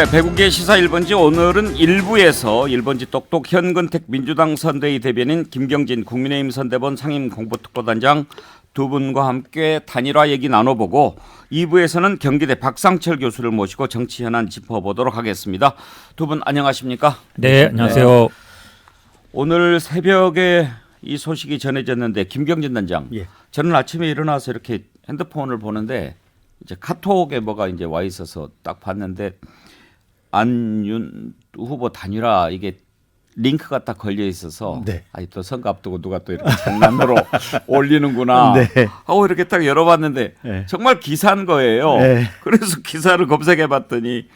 네, 배국의 시사 1번지 오늘은 1부에서 1번지 똑똑 현근택 민주당 선대위 대변인 김경진 국민의힘 선대본 상임 공보특보단장 두 분과 함께 단일화 얘기 나눠보고 2부에서는 경기대 박상철 교수를 모시고 정치 현안 짚어보도록 하겠습니다. 두 분 안녕하십니까? 네, 안녕하세요. 오늘 새벽에 이 소식이 전해졌는데 김경진 단장, 예. 저는 아침에 일어나서 이렇게 핸드폰을 보는데 이제 카톡에 뭐가 이제 와 있어서 딱 봤는데 안윤 후보 단일화 이게 링크가 딱 걸려 있어서 네. 또 선거 앞두고 누가 또 이렇게 장난으로 올리는구나 네. 하고 이렇게 딱 열어봤는데 네. 정말 기사인 거예요. 네. 그래서 기사를 검색해봤더니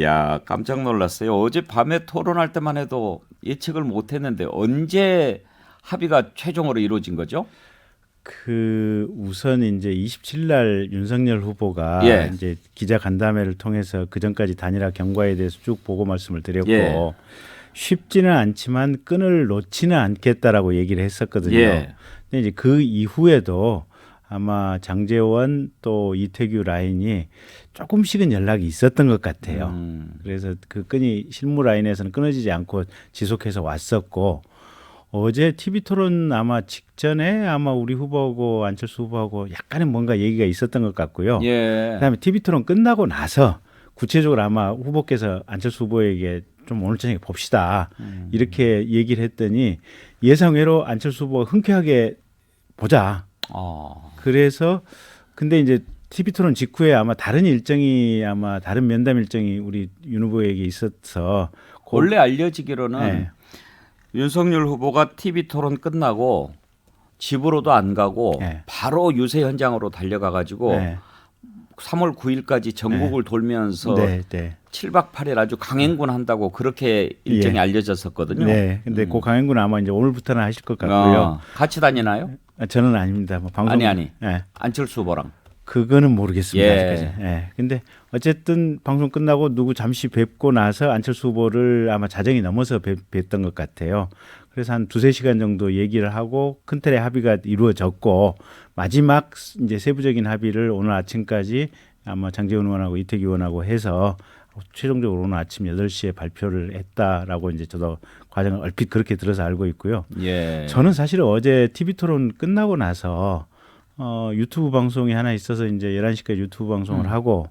야 깜짝 놀랐어요. 어제 밤에 토론할 때만 해도 예측을 못했는데 언제 합의가 최종으로 이루어진 거죠? 그 우선 이제 27일 날 윤석열 후보가 예. 이제 기자 간담회를 통해서 그 전까지 단일화 경과에 대해서 쭉 보고 말씀을 드렸고 예. 쉽지는 않지만 끈을 놓지는 않겠다라고 얘기를 했었거든요. 예. 근데 이제 그 이후에도 아마 장재원 또 이태규 라인이 조금씩은 연락이 있었던 것 같아요. 음. 그래서 그 끈이 실무 라인에서는 끊어지지 않고 지속해서 왔었고 어제 TV 토론 아마 직전에 아마 우리 후보하고 안철수 후보하고 약간의 뭔가 얘기가 있었던 것 같고요. 예. 그다음에 TV 토론 끝나고 나서 구체적으로 아마 후보께서 안철수 후보에게 좀 오늘 저녁에 봅시다 음. 이렇게 얘기를 했더니 예상외로 안철수 후보가 흔쾌하게 보자. 어. 그래서 근데 이제 TV 토론 직후에 아마 다른 일정이 아마 다른 면담 일정이 우리 윤 후보에게 있어서 그- 원래 알려지기로는 네. 윤석열 후보가 TV 토론 끝나고 집으로도 안 가고 네. 바로 유세 현장으로 달려가 가지고 네. 3월 9일까지 전국을 돌면서 네, 네. 7박 8일 아주 강행군 한다고 그렇게 일정이 예. 알려졌었거든요. 네. 근데 그 강행군 아마 이제 오늘부터는 하실 것 같고요. 어, 같이 다니나요? 아, 저는 아닙니다. 뭐 방송 아니, 아니. 예. 안철수 후보랑. 그거는 모르겠습니다. 예. 아직까지. 예. 근데 어쨌든 방송 끝나고 누구 잠시 뵙고 나서 안철수 후보를 아마 자정이 넘어서 뵙, 뵀던 것 같아요. 그래서 한 두세 시간 정도 얘기를 하고 큰 틀의 합의가 이루어졌고 마지막 이제 세부적인 합의를 오늘 아침까지 아마 장재훈 의원하고 이태기 의원하고 해서 최종적으로 오늘 아침 8시에 발표를 했다라고 이제 저도 과정을 얼핏 그렇게 들어서 알고 있고요. 예. 저는 사실 어제 TV 토론 끝나고 나서 어, 유튜브 방송이 하나 있어서 이제 11시까지 유튜브 방송을 하고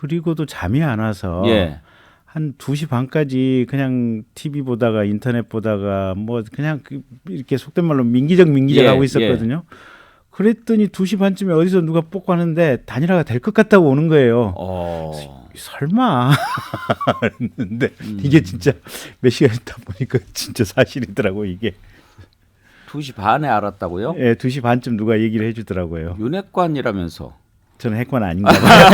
그리고도 잠이 안 와서 음. 예. 한 2시 반까지 그냥 TV 보다가 인터넷 보다가 뭐 그냥 그 이렇게 속된 말로 민기적 민기적 예, 하고 있었거든요. 그랬더니 2시 반쯤에 어디서 누가 뽑고 하는데 단일화가 될 것 같다고 오는 거예요. 어. 설마 했는데 음. 이게 진짜 몇 시간 있다 보니까 진짜 사실이더라고 이게. 2시 반에 알았다고요? 예, 2시 반쯤 누가 얘기를 해주더라고요. 윤핵관이라면서. 저는 핵관 아닌가 봐요.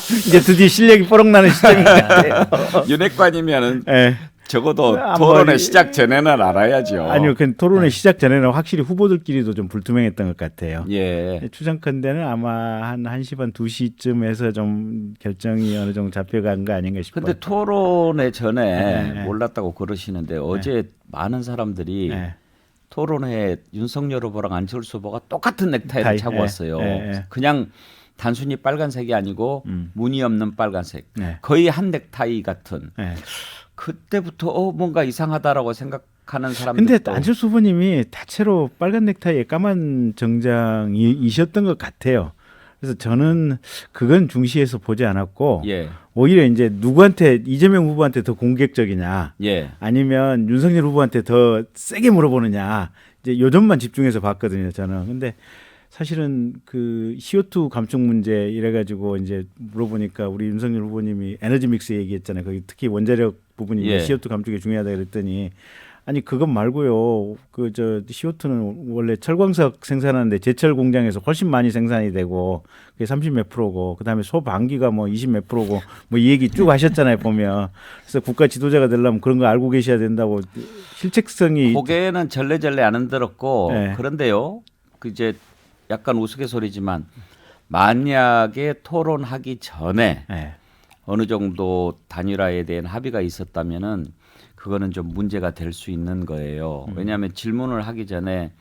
이제 드디어 실력이 뽀록 나는 시점인 것 같아요. 윤핵관이면은 예. 적어도 아, 토론의 뭐, 시작 전에는 알아야죠. 아니요, 그 토론의 시작 전에는 확실히 후보들끼리도 좀 불투명했던 것 같아요. 예. 추정컨대는 아마 한 1시 반 2시쯤에서 좀 결정이 어느 정도 잡혀간 거 아닌가 싶어요. 근데 토론회 전에 네, 네. 몰랐다고 그러시는데 어제 많은 사람들이 네. 토론회 윤석열 후보랑 안철수 후보가 똑같은 넥타이를 타이, 차고 예, 왔어요. 예, 예. 그냥 단순히 빨간색이 아니고 음. 무늬 없는 빨간색. 네. 거의 한 넥타이 같은. 네. 그때부터 어 뭔가 이상하다라고 생각하는 사람들. 근데 안철수 후보님이 대체로 빨간 넥타이에 까만 정장이셨던 것 같아요. 그래서 저는 그건 중시해서 보지 않았고 예. 오히려 이제 누구한테 이재명 후보한테 더 공격적이냐 예. 아니면 윤석열 후보한테 더 세게 물어보느냐 이제 요점만 집중해서 봤거든요 저는 근데 사실은 그 CO2 감축 문제 이래 가지고 이제 물어보니까 우리 윤석열 후보님이 에너지 믹스 얘기했잖아요 거기 특히 원자력 부분이 예. CO2 감축이 중요하다 그랬더니 아니 그것 말고요 그 저 CO2는 원래 철광석 생산하는데 제철 공장에서 훨씬 많이 생산이 되고 그게 30몇 프로고 그다음에 소방기가 뭐 20 몇 프로고 뭐 이 얘기 쭉 하셨잖아요 보면 그래서 국가 지도자가 되려면 그런 거 알고 계셔야 된다고 실책성이 고개는 절레절레 안 흔들었고 네. 그런데요. 그 이제 약간 우스갯소리지만 만약에 토론하기 전에 예. 어느 정도 단일화에 대한 합의가 있었다면은 그거는 좀 문제가 될 수 있는 거예요. 왜냐하면 질문을 하기 전에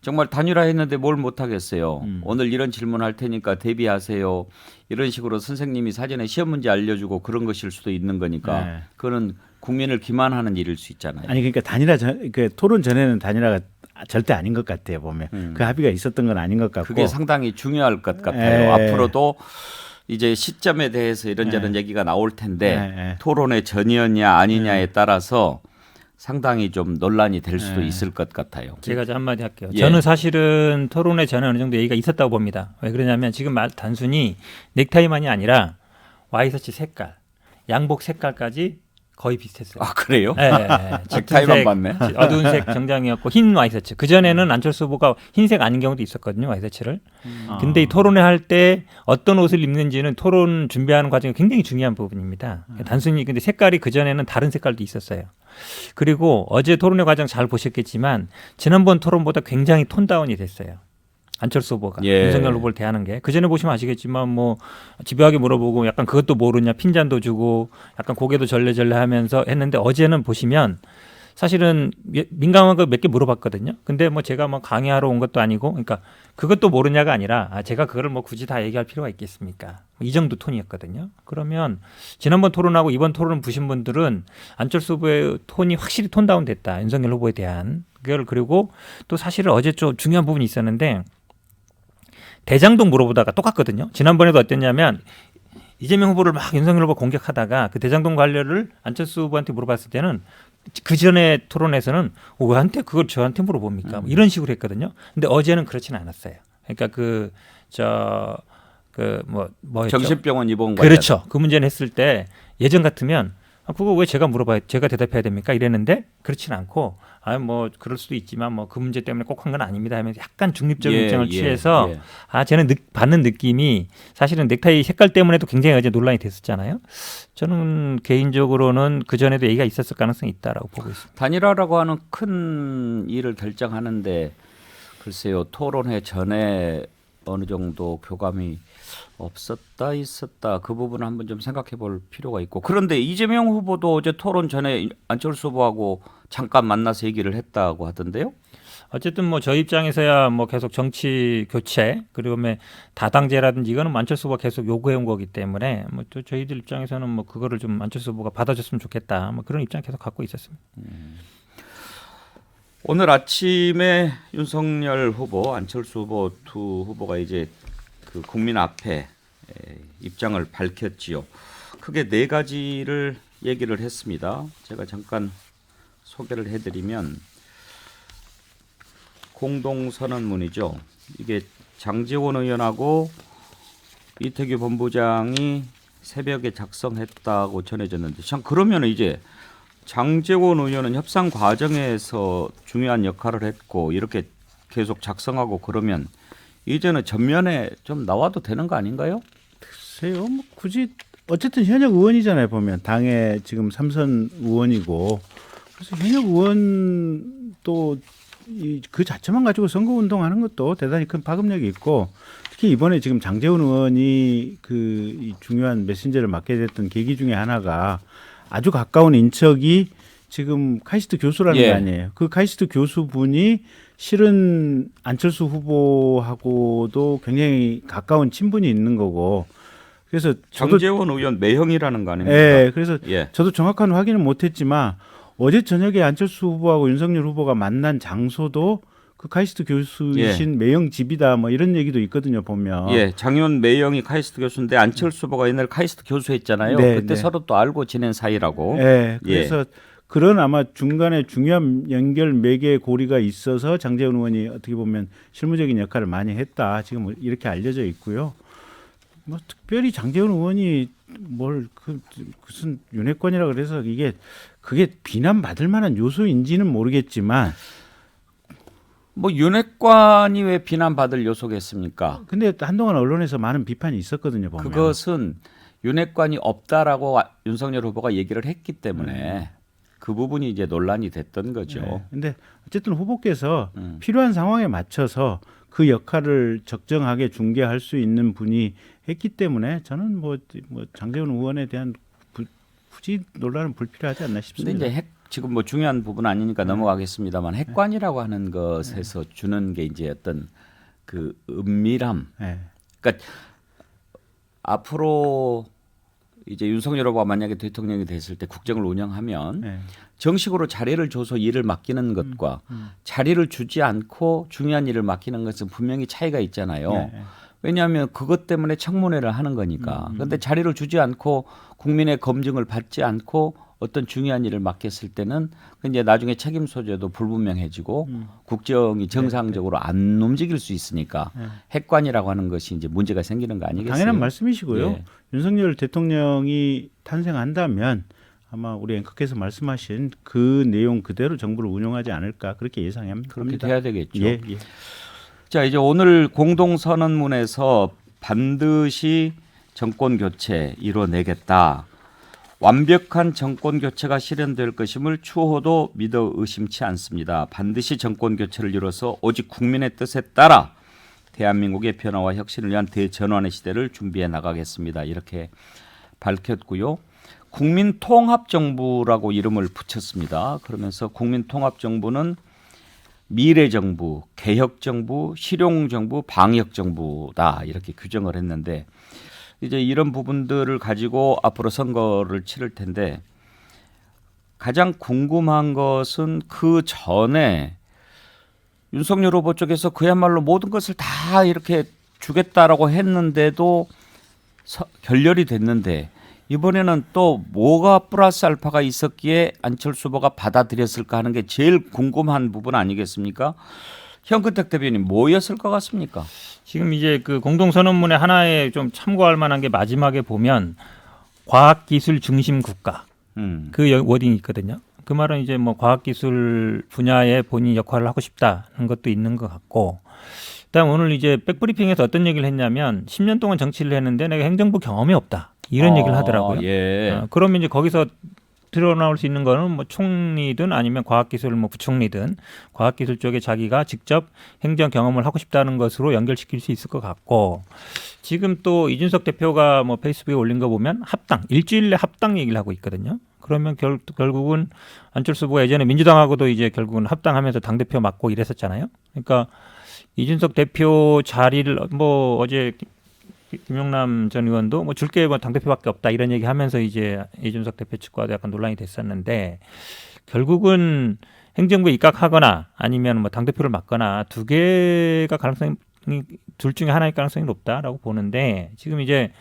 정말 단일화했는데 뭘 못하겠어요. 음. 오늘 이런 질문할 테니까 대비하세요. 이런 식으로 선생님이 사전에 시험 문제 알려주고 그런 것일 수도 있는 거니까 네. 그거는 국민을 기만하는 일일 수 있잖아요. 아니 그러니까 단일화 전, 그 토론 전에는 단일화가 절대 아닌 것 같아요 보면 음. 그 합의가 있었던 건 아닌 것 같고 그게 상당히 중요할 것 같아요. 예. 앞으로도 이제 시점에 대해서 이런저런 얘기가 나올 텐데 예, 예. 토론의 전이었냐 아니냐에 따라서 상당히 좀 논란이 될 수도 예. 있을 것 같아요. 제가 좀 한마디 할게요. 예. 저는 사실은 토론회 전에 어느 정도 얘기가 있었다고 봅니다. 왜 그러냐면 지금 말- 단순히 넥타이만이 아니라 와이셔츠 색깔, 양복 색깔까지 거의 비슷했어요. 아 그래요? 예, 예, 예. 넥타이만 짙은색, 봤네. 어두운 색 정장이었고 흰 와이셔츠. 그 전에는 안철수 후보가 흰색 아닌 경우도 있었거든요, 와이셔츠를. 아. 근데 이 토론회 할 때 어떤 옷을 입는지는 토론 준비하는 과정이 굉장히 중요한 부분입니다. 단순히 근데 색깔이 그 전에는 다른 색깔도 있었어요. 그리고 어제 토론회 과정 잘 보셨겠지만 지난번 토론보다 굉장히 톤 다운이 됐어요. 안철수 후보가 예. 윤석열 후보를 대하는 게 그 전에 보시면 아시겠지만 뭐 집요하게 물어보고 약간 그것도 모르냐 핀잔도 주고 약간 고개도 절레절레 하면서 했는데 어제는 보시면 사실은 예- 민감한 거 몇 개 물어봤거든요. 근데 뭐 제가 뭐 강의하러 온 것도 아니고, 그러니까 그것도 모르냐가 아니라 아 제가 그거를 뭐 굳이 다 얘기할 필요가 있겠습니까? 이 정도 톤이었거든요. 그러면 지난번 토론하고 이번 토론 보신 분들은 안철수 후보의 톤이 확실히 톤 다운 됐다. 윤석열 후보에 대한 그걸 그리고 또 사실은 어제 좀 중요한 부분이 있었는데 대장동 물어보다가 똑같거든요. 지난번에도 어땠냐면 이재명 후보를 막 윤석열 후보 공격하다가 그 대장동 관련을 안철수 후보한테 물어봤을 때는 그 전에 토론에서는 어, 왜한테 그걸 저한테 물어봅니까? 뭐 이런 식으로 했거든요. 근데 어제는 그렇지는 않았어요. 그러니까 그 저 그뭐 뭐였죠? 정신병원 입원 관련. 그렇죠. 그 문제는 했을 때 예전 같으면 아, 그거 왜 제가 물어봐야 제가 대답해야 됩니까? 이랬는데 그렇진 않고 아 뭐 그럴 수도 있지만 뭐 그 문제 때문에 꼭 한 건 아닙니다 하면서 약간 중립적인 예, 입장을 예, 취해서 예. 아 쟤는 느, 받는 느낌이 사실은 넥타이 색깔 때문에도 굉장히 어제 논란이 됐었잖아요. 저는 개인적으로는 그 전에도 얘기가 있었을 가능성이 있다라고 보고 있습니다. 단일화라고 하는 큰 일을 결정하는데 글쎄요 토론회 전에 어느 정도 교감이 없었다 있었다 그 부분을 한번 좀 생각해 볼 필요가 있고 그런데 이재명 후보도 어제 토론 전에 안철수 후보하고 잠깐 만나서 얘기를 했다고 하던데요. 어쨌든 뭐 저희 입장에서야 뭐 계속 정치 교체 그리고 뭐 다당제라든지 이거는 뭐 안철수 후보가 계속 요구해 온 거기 때문에 뭐 또 저희들 입장에서는 뭐 그거를 좀 안철수 후보가 받아줬으면 좋겠다 뭐 그런 입장 계속 갖고 있었습니다. 오늘 아침에 윤석열 후보, 안철수 후보 두 후보가 이제 그 국민 앞에 에, 입장을 밝혔지요. 크게 네 가지를 얘기를 했습니다. 제가 잠깐 소개를 해드리면 공동 선언문이죠. 이게 장재원 의원하고 이태규 본부장이 새벽에 작성했다고 전해졌는데 참 그러면 이제 장재원 의원은 협상 과정에서 중요한 역할을 했고 이렇게 계속 작성하고 그러면 이제는 전면에 좀 나와도 되는 거 아닌가요? 글쎄요 뭐 굳이 어쨌든 현역 의원이잖아요 보면 당의 지금 삼선 의원이고 그래서 현역 의원 또 그 자체만 가지고 선거 운동하는 것도 대단히 큰 파급력이 있고 특히 이번에 지금 장재훈 의원이 그이 중요한 메신저를 맡게 됐던 계기 중에 하나가 아주 가까운 인척이 지금 카이스트 교수라는 예. 거 아니에요. 그 카이스트 교수분이 실은 안철수 후보하고도 굉장히 가까운 친분이 있는 거고 그래서 저도 장재원 의원 매형이라는 거 아닙니까? 예, 그래서 예. 저도 정확한 확인은 못했지만 어제 저녁에 안철수 후보하고 윤석열 후보가 만난 장소도 그 카이스트 교수이신 매형 집이다 뭐 이런 얘기도 있거든요 보면. 예, 장현 매형이 카이스트 교수인데 안철수 후보가 옛날 카이스트 교수했잖아요. 네, 그때 네. 서로 또 알고 지낸 사이라고. 예, 그래서 그런 아마 중간에 중요한 연결 매개 고리가 있어서 장재훈 의원이 어떻게 보면 실무적인 역할을 많이 했다. 지금 뭐 이렇게 알려져 있고요. 뭐 특별히 장재훈 의원이 뭘 그 무슨 윤회권이라 그래서 이게 그게 비난 받을 만한 요소인지는 모르겠지만 뭐 윤핵관이 왜 비난받을 요소겠습니까? 근데 한동안 언론에서 많은 비판이 있었거든요 보면. 그것은 윤핵관이 없다라고 아- 윤석열 후보가 얘기를 했기 때문에 그 부분이 이제 논란이 됐던 거죠. 네. 근데 어쨌든 후보께서 음. 필요한 상황에 맞춰서 그 역할을 적정하게 중개할 수 있는 분이 했기 때문에 저는 뭐, 뭐 장재훈 의원에 대한 부- 굳이 논란은 불필요하지 않나 근데 싶습니다. 이제 핵 지금 뭐 중요한 부분 아니니까 넘어가겠습니다만 핵관이라고 하는 것에서 주는 게 이제 어떤 그 은밀함. 네. 그러니까 앞으로 이제 윤석열 후보가 만약에 대통령이 됐을 때 국정을 운영하면 네. 정식으로 자리를 줘서 일을 맡기는 것과 자리를 주지 않고 중요한 일을 맡기는 것은 분명히 차이가 있잖아요. 네. 왜냐하면 그것 때문에 청문회를 하는 거니까. 그런데 자리를 주지 않고 국민의 검증을 받지 않고 어떤 중요한 일을 맡겼을 때는 그 이제 나중에 책임 소재도 불분명해지고 국정이 정상적으로 안 움직일 수 있으니까 핵관이라고 하는 것이 이제 문제가 생기는 거 아니겠어요? 당연한 말씀이시고요. 예. 윤석열 대통령이 탄생한다면 아마 우리 앵커께서 말씀하신 그 내용 그대로 정부를 운영하지 않을까 그렇게 예상합니다. 그렇게 돼야 되겠죠. 예, 예. 자 이제 오늘 공동선언문에서 반드시 정권 교체 이뤄내겠다. 완벽한 정권 교체가 실현될 것임을 추호도 믿어 의심치 않습니다. 반드시 정권 교체를 이뤄서 오직 국민의 뜻에 따라 대한민국의 변화와 혁신을 위한 대전환의 시대를 준비해 나가겠습니다. 이렇게 밝혔고요. 국민 통합 정부라고 이름을 붙였습니다. 그러면서 국민 통합 정부는 미래 정부, 개혁 정부, 실용 정부, 방역 정부다 이렇게 규정을 했는데 이제 이런 부분들을 가지고 앞으로 선거를 치를 텐데 가장 궁금한 것은 그 전에 윤석열 후보 쪽에서 그야말로 모든 것을 다 이렇게 주겠다라고 했는데도 서- 결렬이 됐는데 이번에는 또 뭐가 플러스 알파가 있었기에 안철수 후보가 받아들였을까 하는 게 제일 궁금한 부분 아니겠습니까? 현근택 대변인 뭐였을 것 같습니까? 지금 이제 그 공동선언문의 하나에 좀 참고할 만한 게 마지막에 보면 과학기술 중심 국가 음. 그 여- 워딩이 있거든요. 그 말은 이제 뭐 과학기술 분야에 본인 역할을 하고 싶다는 것도 있는 것 같고, 그다음 오늘 이제 백브리핑에서 어떤 얘기를 했냐면 10년 동안 정치를 했는데 내가 행정부 경험이 없다 이런 얘기를 어, 하더라고요. 예. 어, 그러면 이제 거기서 드러나올 수 있는 거는 뭐 총리든 아니면 과학기술 뭐 부총리든 과학기술 쪽에 자기가 직접 행정 경험을 하고 싶다는 것으로 연결시킬 수 있을 것 같고 지금 또 이준석 대표가 뭐 페이스북에 올린 거 보면 합당 일주일 내 합당 얘기를 하고 있거든요. 그러면 결, 결국은 안철수 후보가 예전에 민주당하고도 이제 결국은 합당하면서 당 대표 맡고 이랬었잖아요. 그러니까 이준석 대표 자리를 뭐 어제 김- 김용남 전 의원도 뭐 줄게 뭐 당대표밖에 없다 이런 얘기 하면서 이제 이준석 대표 측과도 약간 논란이 됐었는데 결국은 행정부에 입각하거나 아니면 뭐 당대표를 맡거나 두 개가 가능성이 둘 중에 하나일 가능성이 높다라고 보는데 지금 이제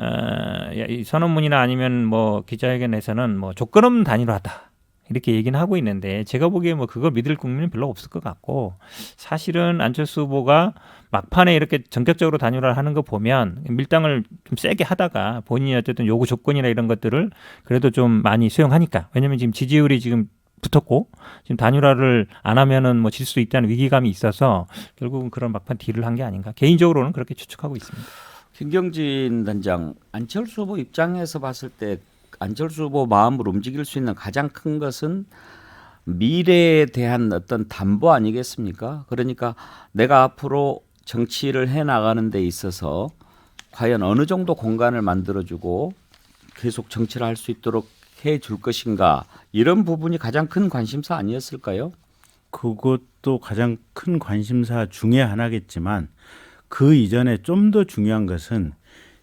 어, 이 선언문이나 아니면 뭐 기자회견에서는 뭐 조건 없는 단일화다. 이렇게 얘기는 하고 있는데 제가 보기에 뭐 그걸 믿을 국민은 별로 없을 것 같고 사실은 안철수 후보가 막판에 이렇게 전격적으로 단일화를 하는 거 보면 밀당을 좀 세게 하다가 본인이 어쨌든 요구 조건이나 이런 것들을 그래도 좀 많이 수용하니까. 왜냐면 지금 지지율이 지금 붙었고 지금 단일화를 안 하면은 뭐 질 수 있다는 위기감이 있어서 결국은 그런 막판 딜을 한 게 아닌가. 개인적으로는 그렇게 추측하고 있습니다. 김경진 단장 안철수 후보 입장에서 봤을 때 안철수 후보 마음을 움직일 수 있는 가장 큰 것은 미래에 대한 어떤 담보 아니겠습니까? 그러니까 내가 앞으로 정치를 해 나가는 데 있어서 과연 어느 정도 공간을 만들어주고 계속 정치를 할 수 있도록 해 줄 것인가 이런 부분이 가장 큰 관심사 아니었을까요? 그것도 가장 큰 관심사 중에 하나겠지만 그 이전에 좀 더 중요한 것은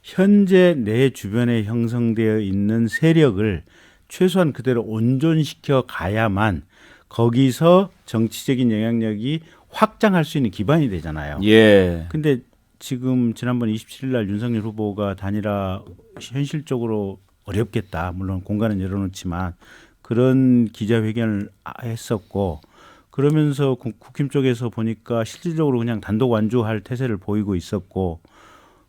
현재 내 주변에 형성되어 있는 세력을 최소한 그대로 온전시켜 가야만 거기서 정치적인 영향력이 확장할 수 있는 기반이 되잖아요. 예. 근데 지금 지난번 27일 날 윤석열 후보가 단일화 현실적으로 어렵겠다. 물론 공간은 열어놓지만 그런 기자회견을 했었고 그러면서 국- 국힘 쪽에서 보니까 실질적으로 그냥 단독 완주할 태세를 보이고 있었고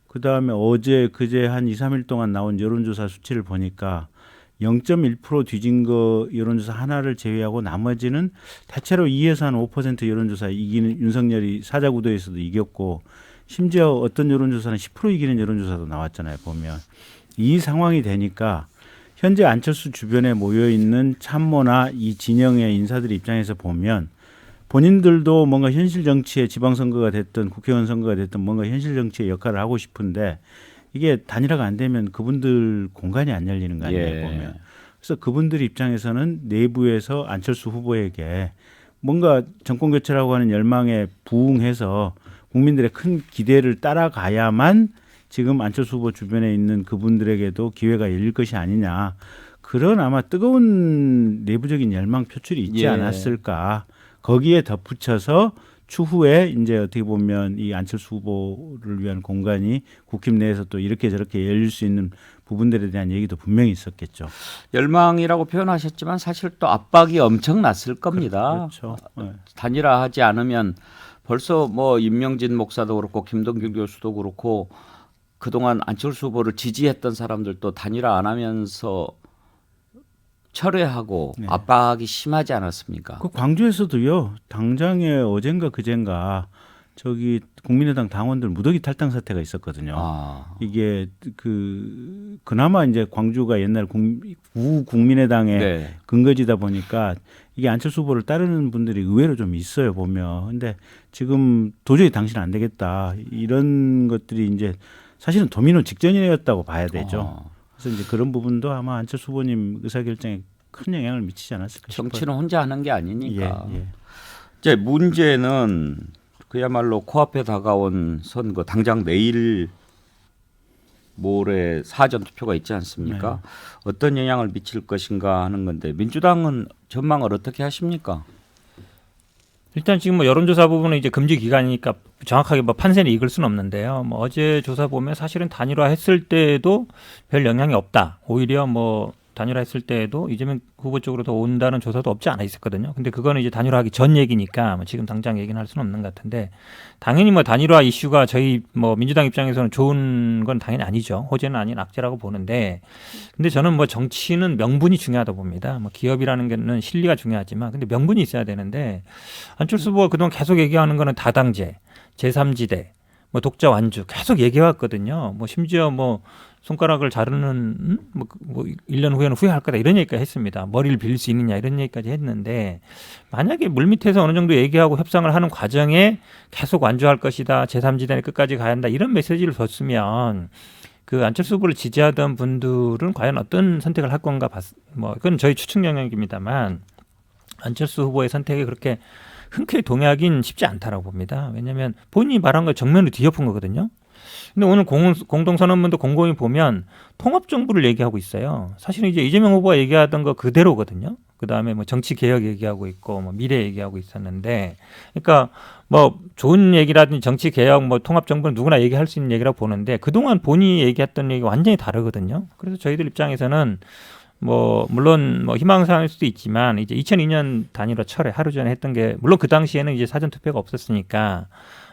그 다음에 어제 그제 한 2, 3일 동안 나온 여론조사 수치를 보니까 0.1% 뒤진 거 여론조사 하나를 제외하고 나머지는 대체로 2에서 한 5% 여론조사 이기는 윤석열이 사자구도에서도 이겼고 심지어 어떤 여론조사는 10% 이기는 여론조사도 나왔잖아요 보면. 이 상황이 되니까 현재 안철수 주변에 모여 있는 참모나 이 진영의 인사들 입장에서 보면 본인들도 뭔가 현실 정치의 지방선거가 됐든 국회의원 선거가 됐든 뭔가 현실 정치의 역할을 하고 싶은데 이게 단일화가 안 되면 그분들 공간이 안 열리는 거 아니에요 예. 보면. 그래서 그분들 입장에서는 내부에서 안철수 후보에게 뭔가 정권 교체라고 하는 열망에 부응해서 국민들의 큰 기대를 따라가야만 지금 안철수 후보 주변에 있는 그분들에게도 기회가 열릴 것이 아니냐. 그런 아마 뜨거운 내부적인 열망 표출이 있지 예. 않았을까. 거기에 덧붙여서 추후에 이제 어떻게 보면 이 안철수 후보를 위한 공간이 국힘 내에서 또 이렇게 저렇게 열릴 수 있는 부분들에 대한 얘기도 분명히 있었겠죠. 열망이라고 표현하셨지만 사실 또 압박이 엄청났을 겁니다. 그렇죠. 네. 단일화하지 않으면 벌써 뭐 임명진 목사도 그렇고 김동길 교수도 그렇고 그동안 안철수 후보를 지지했던 사람들도 단일화 안 하면서 철회하고 네. 압박이 심하지 않았습니까? 그 광주에서도요. 당장에 어젠가 그젠가 저기 국민의당 당원들 무더기 탈당 사태가 있었거든요. 아, 이게 그 그나마 이제 광주가 옛날 국, 구 국민의당의 네. 근거지다 보니까 이게 안철수 후보를 따르는 분들이 의외로 좀 있어요 보면. 근데 지금 도저히 당신 안 되겠다 이런 것들이 이제 사실은 도미노 직전이었다고 봐야 되죠. 어, 그래서 이제 그런 부분도 아마 안철수 후보님 의사결정에 큰 영향을 미치지 않았을까 싶어요. 정치는 혼자 하는 게 아니니까. 예, 예. 이제 문제는 그야말로 코앞에 다가온 선거 당장 내일 모레 사전 투표가 있지 않습니까? 어떤 영향을 미칠 것인가 하는 건데 민주당은 전망을 어떻게 하십니까? 일단 지금 뭐 여론조사 부분은 이제 금지 기간이니까 정확하게 뭐 판세는 읽을 수는 없는데요. 뭐 어제 조사 보면 사실은 단일화 했을 때도 별 영향이 없다. 오히려 뭐 단일화 했을 때에도 이재명 후보 쪽으로 더 온다는 조사도 없지 않아 있었거든요. 근데 그거는 이제 단일화하기 전 얘기니까 뭐 지금 당장 얘기는 할 수는 없는 것 같은데 당연히 뭐 단일화 이슈가 저희 뭐 민주당 입장에서는 좋은 건 당연히 아니죠. 호재는 아닌 악재라고 보는데 근데 저는 뭐 정치는 명분이 중요하다 봅니다. 뭐 기업이라는 게는 실리가 중요하지만 근데 명분이 있어야 되는데 안철수 후보가 그동안 계속 얘기하는 거는 다당제, 제3지대, 뭐 독자 완주 계속 얘기해 왔거든요. 뭐 심지어 뭐 손가락을 자르는 음? 뭐, 그- 뭐 1년 후에는 후회할 거다 이런 얘기까지 했습니다. 머리를 빌릴 수 있느냐 이런 얘기까지 했는데 만약에 물밑에서 어느 정도 얘기하고 협상을 하는 과정에 계속 완주할 것이다. 제3지대는 끝까지 가야 한다. 이런 메시지를 줬으면 그 안철수 후보를 지지하던 분들은 과연 어떤 선택을 할 건가 봤, 뭐 그건 저희 추측 영역입니다만 안철수 후보의 선택이 그렇게 흔쾌히 동의하긴 쉽지 않다라고 봅니다. 왜냐하면 본인이 말한 걸 정면으로 뒤엎은 거거든요. 근데 오늘 공, 공동 선언문도 공공히 보면 통합 정부를 얘기하고 있어요. 사실은 이제 이재명 후보가 얘기하던 거 그대로거든요. 그 다음에 뭐 정치 개혁 얘기하고 있고 뭐 미래 얘기하고 있었는데, 그러니까 뭐 좋은 얘기라든지 정치 개혁 뭐 통합 정부는 누구나 얘기할 수 있는 얘기라고 보는데 그 동안 본인이 얘기했던 얘기 가 완전히 다르거든요. 그래서 저희들 입장에서는 뭐 물론 뭐 희망사항일 수도 있지만 이제 2002년 단일화 철회 하루 전에 했던 게 물론 그 당시에는 이제 사전 투표가 없었으니까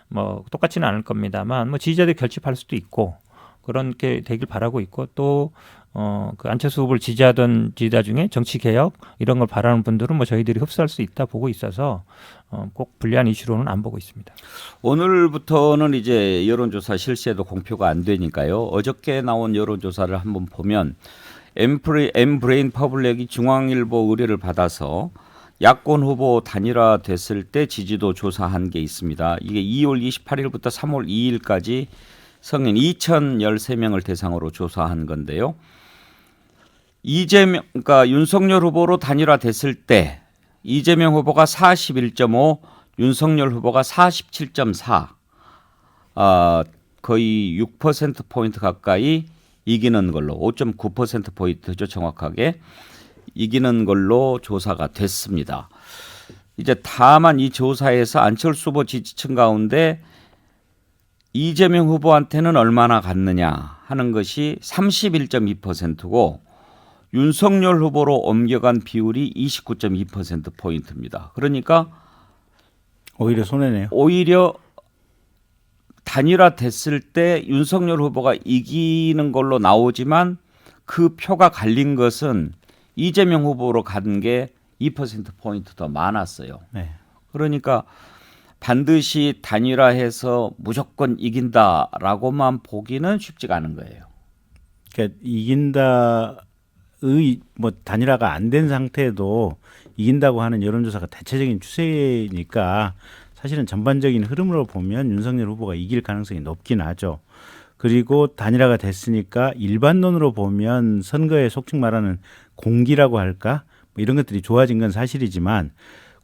뭐 똑같지는 않을 겁니다만 뭐 지지자들 결집할 수도 있고 그런 게 되길 바라고 있고 또 어, 그 안철수 후보를 지지하던 지지자 중에 정치 개혁 이런 걸 바라는 분들은 뭐 저희들이 흡수할 수 있다 보고 있어서 어, 꼭 불리한 이슈로는 안 보고 있습니다. 오늘부터는 이제 여론조사 실시에도 공표가 안 되니까요. 어저께 나온 여론조사를 한번 보면 엠브레인 퍼블렉이 중앙일보 의뢰를 받아서 야권 후보 단일화 됐을 때 지지도 조사한 게 있습니다. 이게 2월 28일부터 3월 2일까지 성인 2,013명을 대상으로 조사한 건데요. 이재명, 그러니까 윤석열 후보로 단일화 됐을 때 이재명 후보가 41.5, 윤석열 후보가 47.4, 아, 거의 6% 포인트 가까이 이기는 걸로 5.9% 포인트죠 정확하게 이기는 걸로 조사가 됐습니다. 이제 다만 이 조사에서 안철수 후보 지지층 가운데 이재명 후보한테는 얼마나 갔느냐 하는 것이 31.2%고 윤석열 후보로 옮겨간 비율이 29.2% 포인트입니다. 그러니까 오히려 손해네요. 오히려 단일화 됐을 때 윤석열 후보가 이기는 걸로 나오지만 그 표가 갈린 것은 이재명 후보로 간 게 2% 포인트 더 많았어요. 네. 그러니까 반드시 단일화해서 무조건 이긴다라고만 보기는 쉽지가 않은 거예요. 그러니까 이긴다의 뭐 단일화가 안 된 상태에도 이긴다고 하는 여론조사가 대체적인 추세니까 사실은 전반적인 흐름으로 보면 윤석열 후보가 이길 가능성이 높긴 하죠. 그리고 단일화가 됐으니까 일반론으로 보면 선거에 속칭 말하는 공기라고 할까 뭐 이런 것들이 좋아진 건 사실이지만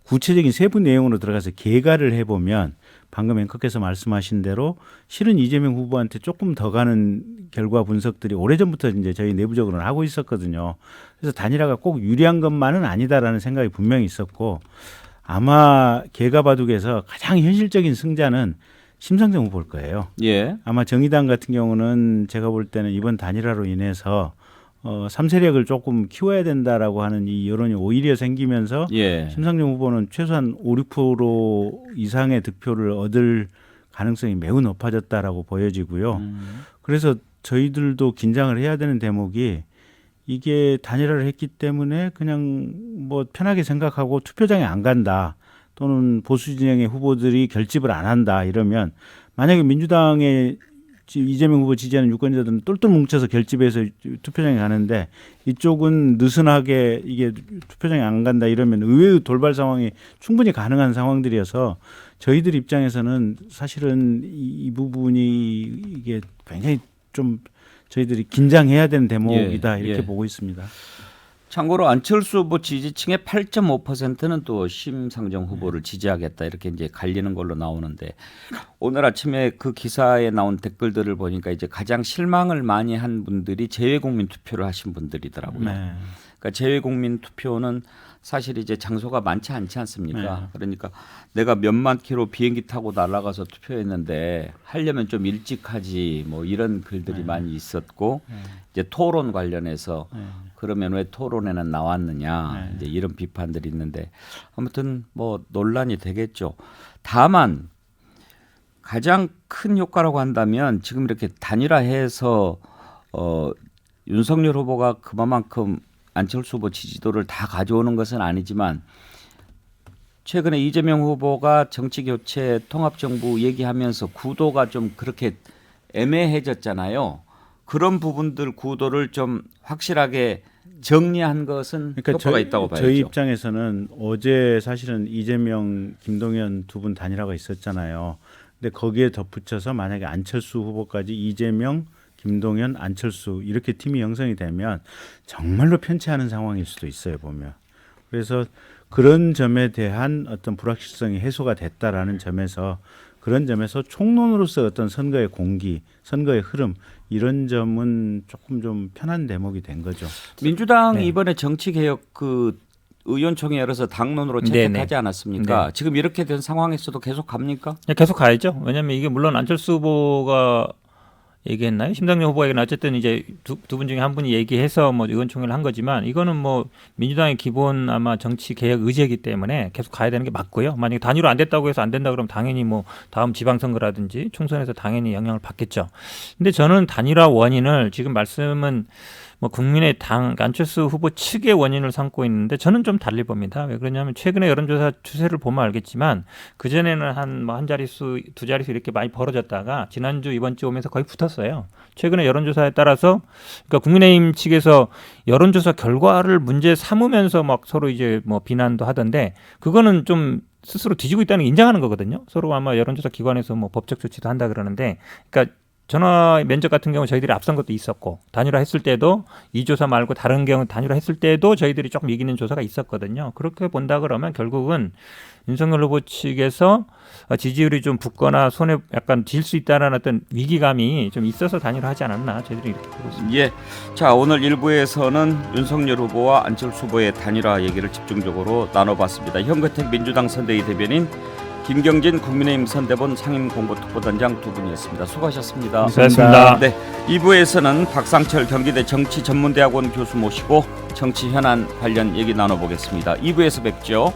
구체적인 세부 내용으로 들어가서 개가를 해보면 방금 앵커께서 말씀하신 대로 실은 이재명 후보한테 조금 더 가는 결과 분석들이 오래전부터 이제 저희 내부적으로는 하고 있었거든요. 그래서 단일화가 꼭 유리한 것만은 아니다라는 생각이 분명히 있었고 아마 개가바둑에서 가장 현실적인 승자는 심상정 후보일 거예요. 예. 아마 정의당 같은 경우는 제가 볼 때는 이번 단일화로 인해서 어, 삼세력을 조금 키워야 된다라고 하는 이 여론이 오히려 생기면서 예. 심상정 후보는 최소한 5, 6% 이상의 득표를 얻을 가능성이 매우 높아졌다라고 보여지고요. 음. 그래서 저희들도 긴장을 해야 되는 대목이 이게 단일화를 했기 때문에 그냥 뭐 편하게 생각하고 투표장에 안 간다 또는 보수 진영의 후보들이 결집을 안 한다 이러면 만약에 민주당의 지- 이재명 후보 지지하는 유권자들은 똘똘 뭉쳐서 결집해서 투표장에 가는데 이쪽은 느슨하게 이게 투표장에 안 간다 이러면 의외의 돌발 상황이 충분히 가능한 상황들이어서 저희들 입장에서는 사실은 이, 이 부분이 이게 굉장히 좀 저희들이 긴장해야 되는 대목이다 예, 이렇게 예. 보고 있습니다. 참고로 안철수 후보 지지층의 8.5%는 또 심상정 후보를 지지하겠다 이렇게 이제 갈리는 걸로 나오는데 오늘 아침에 그 기사에 나온 댓글들을 보니까 이제 가장 실망을 많이 한 분들이 재외국민 투표를 하신 분들이더라고요. 네. 그러니까 재외 국민 투표는 사실 이제 장소가 많지 않지 않습니까? 네. 그러니까 내가 몇만 킬로 비행기 타고 날아가서 투표했는데 하려면 좀 일찍 하지 뭐 이런 글들이 네. 많이 있었고 이제 토론 관련해서 그러면 왜 토론에는 나왔느냐 네. 이제 이런 비판들이 있는데 아무튼 뭐 논란이 되겠죠. 다만 가장 큰 효과라고 한다면 지금 이렇게 단일화해서 어 윤석열 후보가 그만큼 안철수 후보 지지도를 다 가져오는 것은 아니지만 최근에 이재명 후보가 정치 교체 통합 정부 얘기하면서 구도가 좀 그렇게 애매해졌잖아요. 그런 부분들 구도를 좀 확실하게 정리한 것은 효과가 저희, 있다고 봐야죠. 저희 입장에서는 어제 사실은 이재명, 김동연 두 분 단일화가 있었잖아요. 근데 거기에 덧붙여서 만약에 안철수 후보까지 이재명, 김동연, 안철수 이렇게 팀이 형성이 되면 정말로 편치하는 상황일 수도 있어요 보면. 그래서 그런 점에 대한 어떤 불확실성이 해소가 됐다라는 점에서 그런 점에서 총론으로서 어떤 선거의 공기, 선거의 흐름 이런 점은 조금 좀 편한 대목이 된 거죠. 민주당이 네. 이번에 정치 개혁 그 의원총회 열어서 당론으로 네네. 채택하지 않았습니까? 네. 지금 이렇게 된 상황에서도 계속 갑니까? 계속 가야죠. 왜냐하면 이게 물론 안철수 후보가 얘기했나요? 심상정 후보가 얘기는 어쨌든 이제 두 분 중에 한 분이 얘기해서 뭐 의원총회를 한 거지만 이거는 뭐 민주당의 기본 아마 정치 개혁 의제이기 때문에 계속 가야 되는 게 맞고요. 만약에 단위로 안 됐다고 해서 안 된다 그러면 당연히 뭐 다음 지방선거라든지 총선에서 당연히 영향을 받겠죠. 근데 저는 단일화 원인을 지금 말씀은 뭐 국민의 당 안철수 후보 측의 원인을 삼고 있는데 저는 좀 달리 봅니다. 왜 그러냐면 최근에 여론조사 추세를 보면 알겠지만 그 전에는 한 뭐한 자릿수 두 자릿수 이렇게 많이 벌어졌다가 지난주 이번 주 오면서 거의 붙었어요. 최근에 여론조사에 따라서 그러니까 국민의힘 측에서 여론조사 결과를 문제 삼으면서 막 서로 이제 뭐 비난도 하던데 그거는 좀 스스로 뒤지고 있다는 걸 인정하는 거거든요. 서로 아마 여론조사 기관에서 뭐 법적 조치도 한다 그러는데 그러니까 전화 면접 같은 경우 저희들이 앞선 것도 있었고 단일화 했을 때도 이 조사 말고 다른 경우 단일화 했을 때도 저희들이 조금 이기는 조사가 있었거든요. 그렇게 본다 그러면 결국은 윤석열 후보 측에서 지지율이 좀 붙거나 손에 약간 질 수 있다는 어떤 위기감이 좀 있어서 단일화 하지 않았나 저희들이 이렇게 보고 있습니다. 예. 자, 오늘 일부에서는 윤석열 후보와 안철수 후보의 단일화 얘기를 집중적으로 나눠봤습니다. 현근택 민주당 선대위 대변인 김경진 국민의힘 선대본 상임 공보특보단장 두 분이었습니다. 수고하셨습니다. 수고하셨습니다. 네, 2부에서는 박상철 경기대 정치전문대학원 교수 모시고 정치 현안 관련 얘기 나눠보겠습니다. 2부에서 뵙죠.